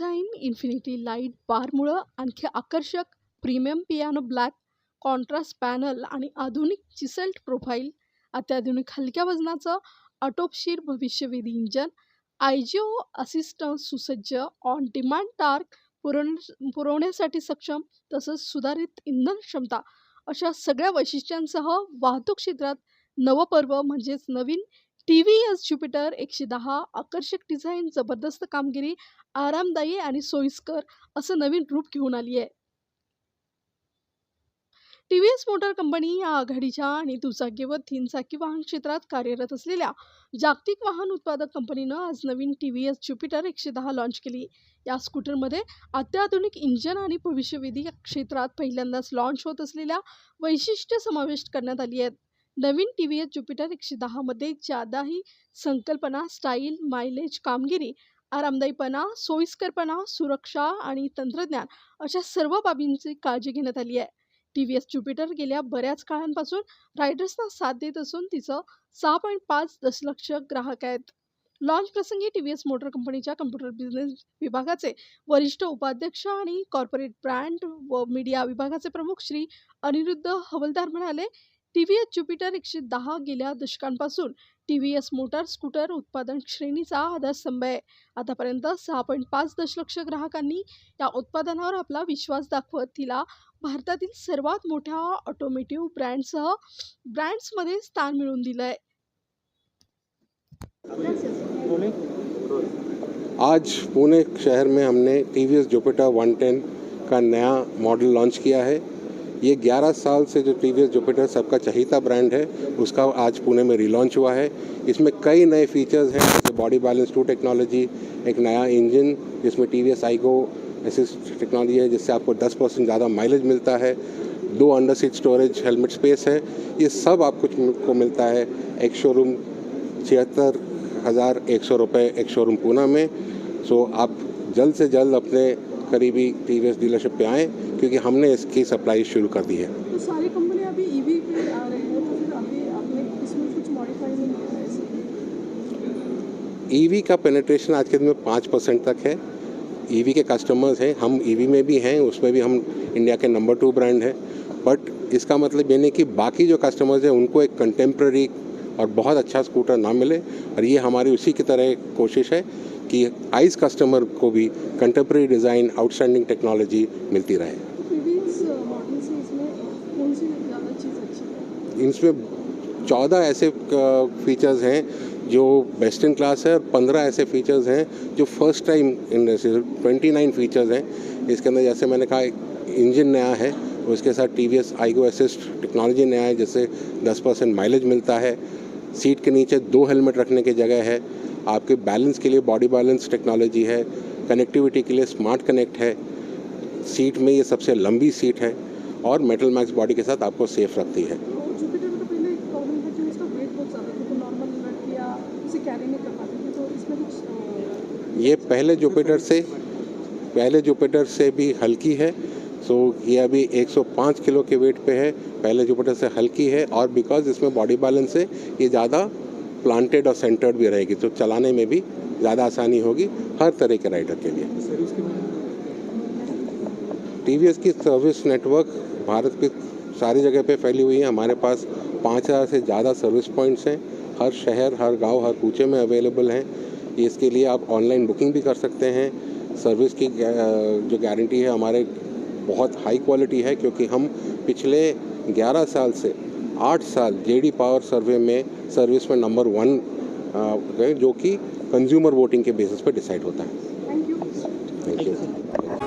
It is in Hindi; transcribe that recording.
डिझाईन इन्फिनिटी लाइट बारमुळं आणखी आकर्षक premium piano black contrast panel आणि आधुनिक चिसल्ट प्रोफाईल अत्याधुनिक हलक्या वजनाचं आटोपशीर भविष्यवेधी इंजन आयजिओ असिस्टंट सुसज्ज ऑन डिमांड टार्क पुरवण पुरवण्यासाठी सक्षम तसंच सुधारित इंधन क्षमता अशा सगळ्या वैशिष्ट्यांसह वाहतूक क्षेत्रात नवपर्व म्हणजेच नवीन टी व्ही एस ज्युपिटर एकशे दहा आकर्षक डिझाईन जबरदस्त कामगिरी आरामदायी आणि सोयीस्कर असं नवीन रूप घेऊन आली आहे. T V S motor company या आघाडीच्या आणि दुचाकी व तीनचाकी वाहन क्षेत्रात कार्यरत असलेल्या जागतिक वाहन उत्पादक कंपनीनं आज नवीन टी व्ही एस ज्युपिटर एकशे दहा लॉन्च केली. या स्कूटरमध्ये अत्याधुनिक इंजन आणि भविष्यवेधी क्षेत्रात पहिल्यांदाच लॉन्च होत असलेल्या वैशिष्ट्य समाविष्ट करण्यात आली आहेत. नवीन टी व्ही एस ज्युपिटर एकशे दहामध्ये ज्यादाही संकल्पना स्टाईल मायलेज कामगिरी आरामदायीपणा सोयीस्करपणा सुरक्षा आणि तंत्रज्ञान अशा सर्व बाबींची काळजी घेण्यात आली आहे. टी व्ही एस ज्युपिटर गेल्या बऱ्याच काळांपासून रायडर्सना साथ देत असून तिचं सहा पॉईंट पाच दशलक्ष ग्राहक आहेत. लॉन्च प्रसंगी टी व्ही एस मोटर कंपनीच्या कम्प्युटर बिझनेस विभागाचे वरिष्ठ उपाध्यक्ष आणि कॉर्पोरेट ब्रँड व मीडिया विभागाचे प्रमुख श्री अनिरुद्ध हवलदार म्हणाले टी व्ही एस ज्युपिटर एकशे दहा गेल्या दशकांपासून T V S motor scooter उत्पादन श्रेणीचा आधारस्तंभ आहे. आतापर्यंत सहा पॉईंट पाच दशलक्ष ग्राहकांनी या उत्पादनावर आपला विश्वास दाखवत तिला भारतातील सर्वात मोठ्या ऑटोमेटिव्ह ब्रँडसह ब्रँड्समध्ये स्थान मिळवून दिलं आहे आज पुणे शहर में हमने T V S Jupiter one ten का नया मॉडल लॉन्च किया है. ये 11 साल से जो टी वी एस जुपिटर सबका चहीता ब्रांड है, उसका आज पुणे में रिलॉन्च हुआ है। इसमें कई नए फीचर्स हैं, जैसे बॉडी बैलेंस टू टेक्नोलॉजी एक नया इंजन जिसमें T V S iGO assist technology है, जिससे आपको 10 परसेंट ज़्यादा माइलेज मिलता है। दो under seat storage helmet space है। ये सब आपको को मिलता है एक शोरूम छिहत्तर हज़ार एक सौ रुपये एक शोरूम पूना में। सो आप जल्द से जल्द अपने करीबी टी वी एस डीलरशिप पे आएँ। क्योंकि हमने इसकी सप्लाई शुरू कर दी है। तो सारी कंपनी अभी ईवी पे आ रही है तो फिर अभी आपने इसमें कुछ मॉडिफाई नहीं किया है ईवी का पेनिट्रेशन आज के दिन में पाँच परसेंट तक है। ईवी के कस्टमर्स हैं हम ईवी में भी हैं उसमें भी हम इंडिया के नंबर टू ब्रांड हैं। बट इसका मतलब ये नहीं कि बाकी जो कस्टमर्स हैं उनको एक कंटेम्प्रेरी और बहुत अच्छा स्कूटर ना मिले। और ये हमारी उसी की तरह कोशिश है कि आइस कस्टमर को भी कंटेम्प्रेरी डिज़ाइन आउटस्टैंडिंग टेक्नोलॉजी मिलती रहे तो प्रीवियस मॉडल से इसमें कौन सी ज़्यादा चीज़ अच्छी है इसमें चौदह ऐसे फीचर्स हैं जो बेस्ट इन क्लास है और पंद्रह ऐसे फीचर्स हैं जो first time industry twenty nine features हैं। इसके अंदर जैसे मैंने कहा इंजन नया है उसके साथ T V S iGO assist technology नया है, जिससे दस परसेंट माइलेज मिलता है। सीट के नीचे दो हेलमेट रखने की जगह है। आपके बैलेंस के लिए बॉडी बैलेंस टेक्नोलॉजी है। कनेक्टिविटी के लिए स्मार्ट कनेक्ट है। सीट में ये सबसे लंबी सीट है और मेटल मैक्स बॉडी के साथ आपको सेफ़ रखती है तो जुपिटर का पहले एक प्रॉब्लम था कि उसका वेट बहुत ज़्यादा था तो नॉर्मल रख तो ये पहले जुपिटर से, पहले जुपिटर से भी हल्की है सो ये अभी 105 किलो के वेट पे है, पहले जुपिटर से हल्की है, और बिकॉज़ इसमें बॉडी बैलेंस है, ये ज़्यादा प्लांटेड और सेंटर्ड भी रहेगी तो चलाने में भी ज़्यादा आसानी होगी, हर तरह के राइडर के लिए। टीवीएस की सर्विस नेटवर्क भारत की सारी जगह पे फैली हुई है, हमारे पास पाँच हज़ार से ज़्यादा सर्विस पॉइंट्स हैं हर शहर हर गाँव हर कूचे में अवेलेबल हैं। इसके लिए आप ऑनलाइन बुकिंग भी कर सकते हैं। सर्विस की जो गारंटी है हमारे बहुत हाई क्वालिटी है क्योंकि हम पिछले 11 साल से 8 साल जेडी पावर सर्वे में सर्विस में नंबर वन गए जो कि कंज्यूमर वोटिंग के बेसिस पर डिसाइड होता है। Thank you thank you